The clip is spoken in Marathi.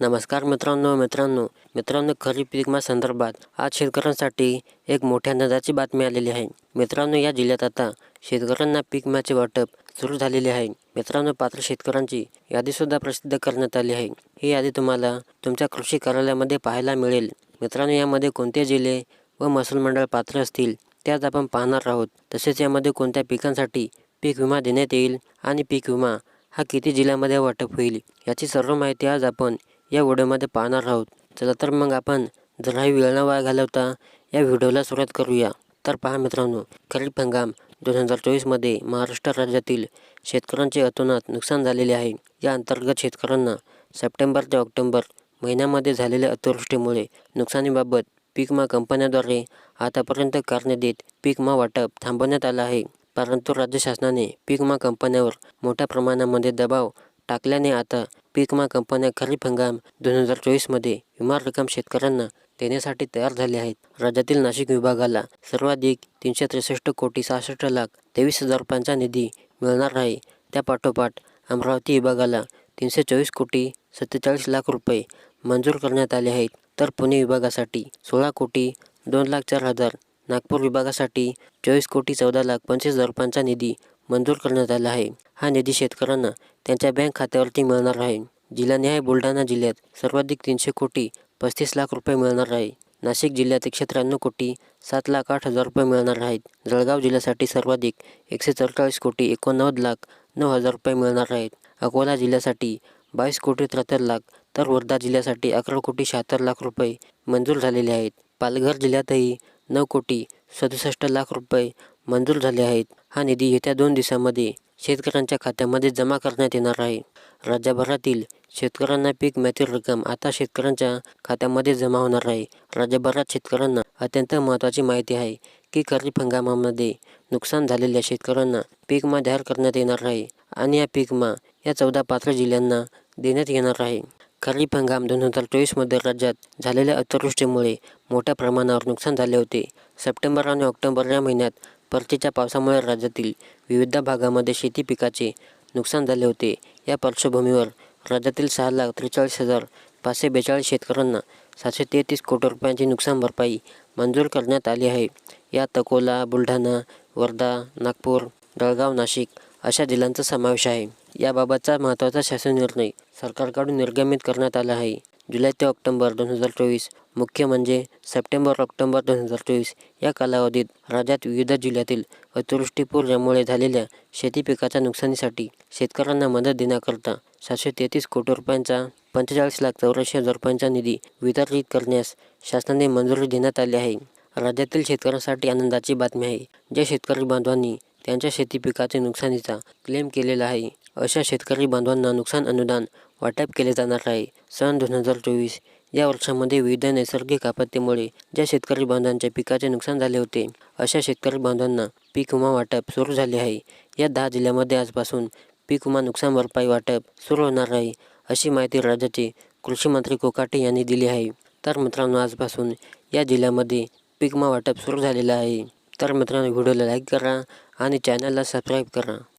नमस्कार मित्रांनो मित्रांनो. मित्रांनो खरीप पीक विमा संदर्भात आज शेतकऱ्यांसाठी एक मोठ्या नजाची बातमी आलेली आहे. मित्रांनो या जिल्ह्यात आता शेतकऱ्यांना पीक विम्याचे वाटप सुरू झालेले आहे. मित्रांनो पात्र शेतकऱ्यांची यादीसुद्धा प्रसिद्ध करण्यात आली आहे. ही यादी तुम्हाला तुमच्या कृषी कार्यालयामध्ये पाहायला मिळेल. मित्रांनो यामध्ये कोणते जिल्हे व महसूल मंडळ पात्र असतील त्याच आपण पाहणार आहोत. तसेच यामध्ये कोणत्या पिकांसाठी पीक विमा देण्यात येईल आणि पीक विमा हा किती जिल्ह्यामध्ये वाटप होईल याची सर्व माहिती आज आपण या व्हिडिओमध्ये पाहणार आहोत. चला तर मग आपण जराही वेळ न वाया घालवता या व्हिडिओला सुरुवात करूया. तर पहा मित्रांनो खरीप हंगाम दोन हजार चोवीसमध्ये महाराष्ट्र राज्यातील शेतकऱ्यांचे अतोनात नुकसान झालेले आहे. या अंतर्गत शेतकऱ्यांना सप्टेंबर ते ऑक्टोबर महिन्यामध्ये झालेल्या अतिवृष्टीमुळे नुकसानीबाबत पीक विमा कंपन्याद्वारे आतापर्यंत कारणे देत पीक वाटप थांबवण्यात आलं आहे. परंतु राज्य शासनाने पीक विमा कंपन्यावर मोठ्या प्रमाणामध्ये दबाव टाकल्याने आता पीक विमा कंपन्या खरीप हंगाम दोन हजार चोवीसमध्ये विमा रक्कम शेतकऱ्यांना देण्यासाठी तयार झाले आहेत. राज्यातील नाशिक विभागाला सर्वाधिक तीनशे त्रेसष्ट कोटी सहासष्ट लाख तेवीस हजार रुपयांचा निधी मिळणार आहे. त्यापाठोपाठ अमरावती विभागाला तीनशे चोवीस कोटी सत्तेचाळीस लाख रुपये मंजूर करण्यात आले आहेत. तर पुणे विभागासाठी सोळा कोटी दोन लाख चार हजार नागपूर विभागासाठी चोवीस कोटी चौदा लाख पंचवीस हजार रुपयांचा निधी मंजूर करण्यात आला आहे. हा निधी शेतकऱ्यांना त्यांच्या बँक खात्यावरती मिळणार आहे. जिल्हानिहाय बुलढाणा जिल्ह्यात सर्वाधिक तीनशे कोटी पस्तीस लाख रुपये मिळणार आहे. नाशिक जिल्ह्यात एकशे त्र्याण्णव कोटी सात लाख आठ हजार रुपये मिळणार आहेत. जळगाव जिल्ह्यासाठी सर्वाधिक एकशे चौवेचाळीस कोटी एकोणनव्वद लाख नऊ हजार रुपये मिळणार आहेत. अकोला जिल्ह्यासाठी बावीस कोटी त्र्याहत्तर लाख तर वर्धा जिल्ह्यासाठी अकरा कोटी शहात्तर लाख रुपये मंजूर झालेले आहेत. पालघर जिल्ह्यातही नऊ कोटी सदुसष्ट लाख रुपये मंजूर झाले आहेत. हा निधी येत्या दोन दिवसांमध्ये शेतकऱ्यांच्या खात्यामध्ये जमा करण्यात येणार आहे. राज्यभरातील शेतकऱ्यांना पीक मिळतील रक्कम आता शेतकऱ्यांच्या खात्यामध्ये जमा होणार आहे. राज्यभरात शेतकऱ्यांना अत्यंत महत्त्वाची माहिती आहे की खरीप हंगामामध्ये नुकसान झालेल्या शेतकऱ्यांना पीक विमा जाहीर करण्यात येणार आहे आणि या पीक या चौदा पात्र जिल्ह्यांना देण्यात येणार आहे. खरीप हंगाम दोन हजार चोवीसमध्ये राज्यात झालेल्या अतिवृष्टीमुळे मोठ्या प्रमाणावर नुकसान झाले होते. सप्टेंबर आणि ऑक्टोबर या महिन्यात परतीच्या पावसामुळे राज्यातील विविध भागामध्ये शेती पिकाचे नुकसान झाले होते. या पार्श्वभूमीवर राज्यातील सहा लाख त्रेचाळीस हजार पाचशे बेचाळीस शेतकऱ्यांना सातशे तेहतीस कोटी रुपयांची नुकसान भरपाई मंजूर करण्यात आली आहे. यात अकोला बुलढाणा वर्धा नागपूर जळगाव नाशिक अशा जिल्ह्यांचा समावेश आहे. याबाबतचा महत्त्वाचा शासन निर्णय सरकारकडून निर्गमित करण्यात आला आहे. जुलै ते ऑक्टोबर दोन हजार चोवीस. मुख्य म्हणजे सप्टेंबर ऑक्टोबर दोन हजार चोवीस. या कालावधीत राज्यात विविध जिल्ह्यातील अतिवृष्टीपूर यामुळे झालेल्या शेती पिकाच्या नुकसानीसाठी शेतकऱ्यांना मदत देण्याकरता सातशे तेहतीस कोटी रुपयांचा पंचेचाळीस लाख चौऱ्याऐंशी हजार रुपयांचा निधी वितरित करण्यास शासनाने मंजुरी देण्यात आली आहे. राज्यातील शेतकऱ्यांसाठी आनंदाची बातमी आहे. ज्या शेतकरी बांधवांनी त्यांच्या शेती पिकाचे नुकसानीचा क्लेम केलेला आहे अशा शेतकरी बांधवांना नुकसान अनुदान वाटप केले जाणार आहे. सन दोन हजार चोवीस या वर्षामध्ये विविध नैसर्गिक आपत्तीमुळे ज्या शेतकरी बांधवांच्या पिकाचे नुकसान झाले होते अशा शेतकरी बांधवांना पीक विमा वाटप सुरू झाले आहे. या दहा जिल्ह्यामध्ये आजपासून पीक विमा नुकसान भरपाई वाटप सुरू होणार आहे अशी माहिती राज्याचे कृषी मंत्री कोकाटे यांनी दिली आहे. तर मित्रांनो आजपासून या जिल्ह्यामध्ये पीक विमा वाटप सुरू झालेलं आहे. तर मित्रांनो व्हिडिओला लाईक करा आणि चॅनलला सबस्क्राईब करा.